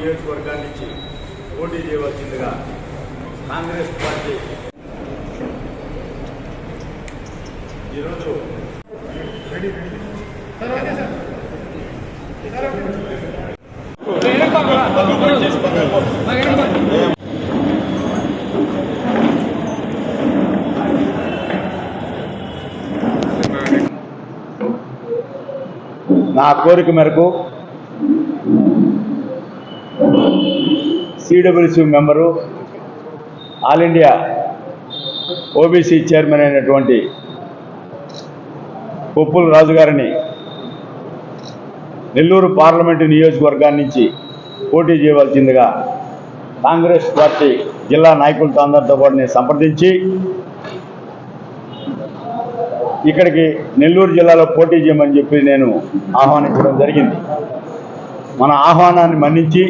నియోజకవర్గాల నుంచి పోటీ చేయవలసిందిగా కాంగ్రెస్ పార్టీ ఈరోజు నా కోరిక మేరకు CWC member all India OBC chairman అయినటువంటి కొప్పుల రాజు గారిని నెల్లూరు పార్లమెంటు నియోజకవర్గాన్ని నుంచి పోటీ చేయవలసిందిగా కాంగ్రెస్ పార్టీ జిల్లా నాయకులతో అందరితో కూడా నేను సంప్రదించి ఇక్కడికి నెల్లూరు జిల్లాలో పోటీ చేయమని చెప్పి నేను ఆహ్వానించడం జరిగింది. మన ఆహ్వానాన్ని మన్నించి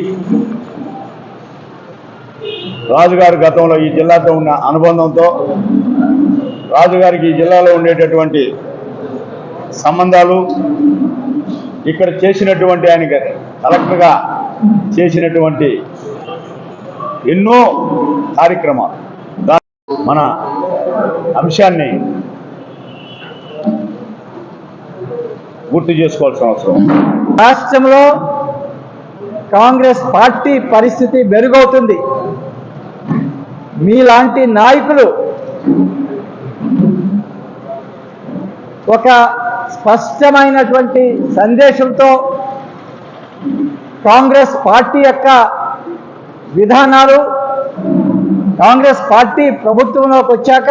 రాజుగారి గతంలో ఈ జిల్లాతో ఉన్న అనుబంధంతో రాజుగారికి ఈ జిల్లాలో ఉండేటటువంటి సంబంధాలు ఇక్కడ చేసినటువంటి ఆయన కలెక్టర్గా చేసినటువంటి ఎన్నో కార్యక్రమాలు. మన అంశాన్ని గుర్తు చేసుకోవాల్సిన అవసరం రాష్ట్రంలో కాంగ్రెస్ పార్టీ పరిస్థితి మెరుగవుతుంది. మీలాంటి నాయకులు ఒక స్పష్టమైనటువంటి సందేశంతో కాంగ్రెస్ పార్టీ యొక్క విధానాలు కాంగ్రెస్ పార్టీ ప్రభుత్వంలోకి వచ్చాక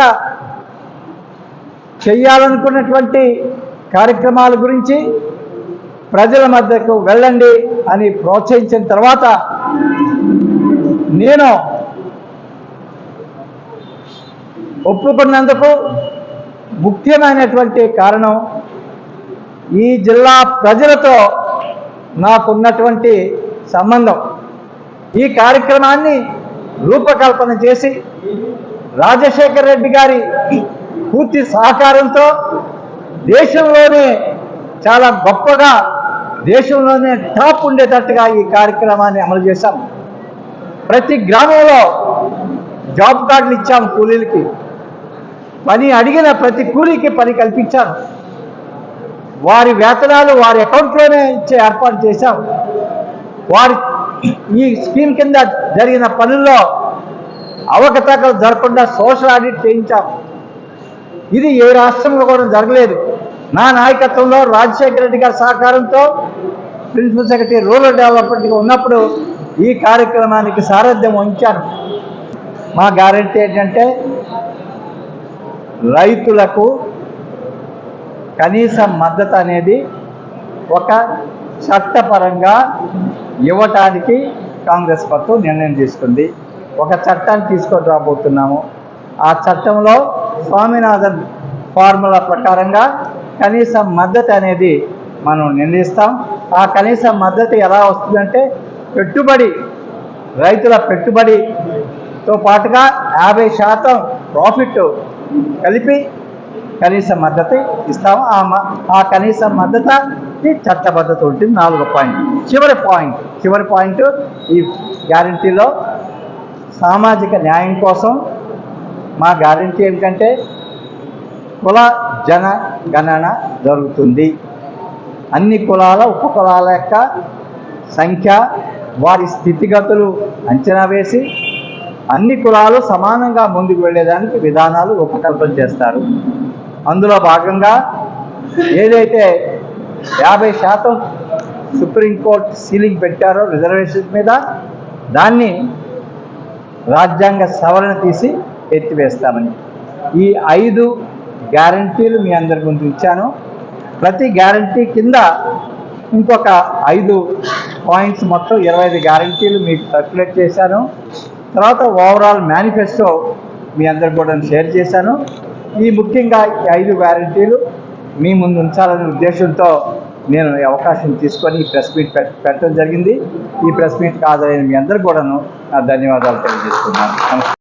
చేయాలనుకున్నటువంటి కార్యక్రమాల గురించి ప్రజల మధ్యకు వెళ్ళండి అని ప్రోత్సహించిన తర్వాత నేను ఒప్పుకున్నందుకు ముఖ్యమైనటువంటి కారణం ఈ జిల్లా ప్రజలతో నాకున్నటువంటి సంబంధం. ఈ కార్యక్రమాన్ని రూపకల్పన చేసి రాజశేఖర రెడ్డి గారి పూర్తి సహకారంతో దేశంలోనే చాలా గొప్పగా దేశంలోనే టాప్ ఉండేటట్టుగా ఈ కార్యక్రమాన్ని అమలు చేశాం. ప్రతి గ్రామంలో జాబ్ కార్డులు ఇచ్చాం కూలీలకి. పని అడిగిన ప్రతి కూలీకి పని కల్పించాం వారి వేతనాలు వారి అకౌంట్లోనే ఇచ్చే ఏర్పాటు చేశాం. వారి ఈ స్కీమ్ కింద జరిగిన పనుల్లో అవకతవకలు జరగకుండా సోషల్ ఆడిట్ చేయించాం. ఇది ఏ రాష్ట్రంలో కూడా జరగలేదు. నా నాయకత్వంలో రాజశేఖర రెడ్డి గారి సహకారంతో ప్రిన్సిపల్ సెక్రటరీ రూరల్ డెవలప్మెంట్గా ఉన్నప్పుడు ఈ కార్యక్రమానికి సారథ్యం వహించాను మా గ్యారెంటీ ఏంటంటే రైతులకు కనీస మద్దతు అనేది ఒక చట్టపరంగా ఇవ్వటానికి కాంగ్రెస్ ప్రభుత్వం నిర్ణయం తీసుకుంది. ఒక చట్టాన్ని తీసుకొని రాబోతున్నాము. ఆ చట్టంలో స్వామినాథన్ ఫార్ములా ప్రకారంగా కనీస మద్దతు అనేది మనం నిర్ణయిస్తాం. ఆ కనీస మద్దతు ఎలా వస్తుందంటే పెట్టుబడి రైతుల పెట్టుబడితో పాటుగా యాభై శాతం ప్రాఫిట్ కలిపి కనీస మద్దతు ఇస్తాము. ఆ మ- ఆ కనీస మద్దతుకి చట్టబద్ధత ఉంటుంది. నాలుగో పాయింట్. చివరి పాయింట్. చివరి పాయింట్ ఈ గ్యారంటీలో సామాజిక న్యాయం కోసం మా గ్యారంటీ ఏమిటంటే కుల జన గణన జరుగుతుంది. అన్ని కులాల ఉప కులాల యొక్క సంఖ్య వారి స్థితిగతులు అంచనా వేసి అన్ని కులాలు సమానంగా ముందుకు వెళ్ళేదానికి విధానాలు ఉపకల్పన చేస్తారు. అందులో భాగంగా ఏదైతే యాభై శాతం సుప్రీంకోర్టు సీలింగ్ పెట్టారో రిజర్వేషన్ మీద దాన్ని రాజ్యాంగ సవరణ తీసి ఎత్తివేస్తామని. ఈ ఐదు గ్యారంటీలు మీ అందరి ముందు ఇచ్చాను. ప్రతి గ్యారంటీ కింద ఇంకొక ఐదు పాయింట్స్ మొత్తం ఇరవై ఐదు గ్యారంటీలు మీకు సర్క్యులేట్ చేశాను. తర్వాత ఓవరాల్ మేనిఫెస్టో మీ అందరి కూడా షేర్ చేశాను. ఈ ముఖ్యంగా ఈ ఐదు గ్యారంటీలు మీ ముందు ఉంచాలనే ఉద్దేశంతో నేను ఈ అవకాశం తీసుకొని ఈ ప్రెస్ మీట్ పెట్టడం జరిగింది. ఈ ప్రెస్ మీట్ హాజరైన మీ అందరు కూడాను నా ధన్యవాదాలు తెలియజేస్తున్నాను.